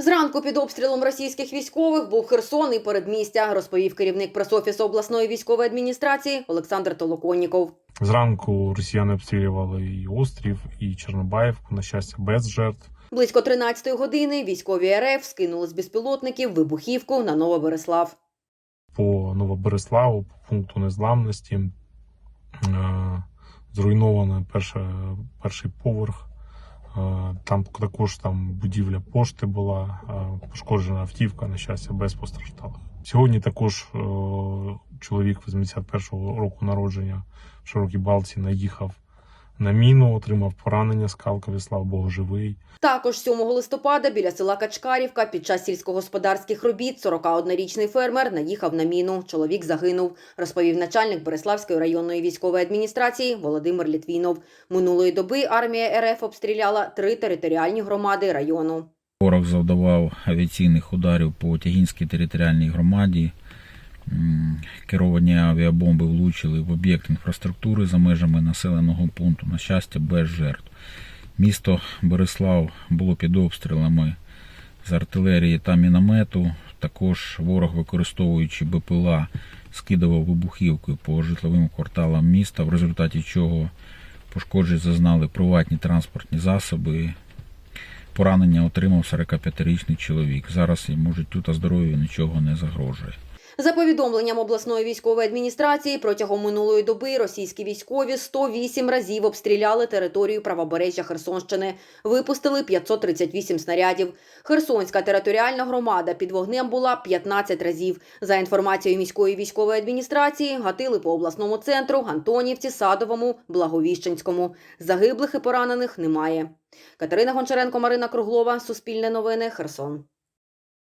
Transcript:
Зранку під обстрілом російських військових був Херсон і передмістя, розповів керівник пресофісу обласної військової адміністрації Олександр Толоконніков. Зранку росіяни обстрілювали і острів, і Чорнобаївку, на щастя, без жертв. Близько 13-ї години військові РФ скинули з безпілотників вибухівку на Новобереслав. По Новобереславу, по пункту незламності, е, зруйновано перший поверх. Е, Там також там будівля пошти була, е, пошкоджена автівка, на щастя, без постраждалих. Сьогодні також е, чоловік 81-го року народження в Широкій Балці наїхав на міну, отримав поранення скалкові, слава Богу, живий. Також 7 листопада біля села Качкарівка під час сільськогосподарських робіт 41-річний фермер наїхав на міну. Чоловік загинув, розповів начальник Береславської районної військової адміністрації Володимир Літвінов. Минулої доби армія РФ обстріляла три територіальні громади району. Ворог завдавав авіаційних ударів по Тягінській територіальній громаді. Керовані авіабомби влучили в об'єкт інфраструктури за межами населеного пункту. На щастя, без жертв. Місто Борислав було під обстрілами з артилерії та міномету. Також ворог, використовуючи БПЛА, скидував вибухівки по житловим кварталам міста, в результаті чого пошкоджень зазнали приватні транспортні засоби, Поранення отримав 45-річний чоловік. Зараз йому життю та здоров'ю нічого не загрожує. За повідомленням обласної військової адміністрації, протягом минулої доби російські військові 108 разів обстріляли територію правобережжя Херсонщини, випустили 538 снарядів. Херсонська територіальна громада під вогнем була 15 разів. За інформацією міської військової адміністрації, гатили по обласному центру, Антонівці, Садовому, Благовіщенському. Загиблих і поранених немає. Катерина Гончаренко, Марина Круглова, Суспільне новини, Херсон.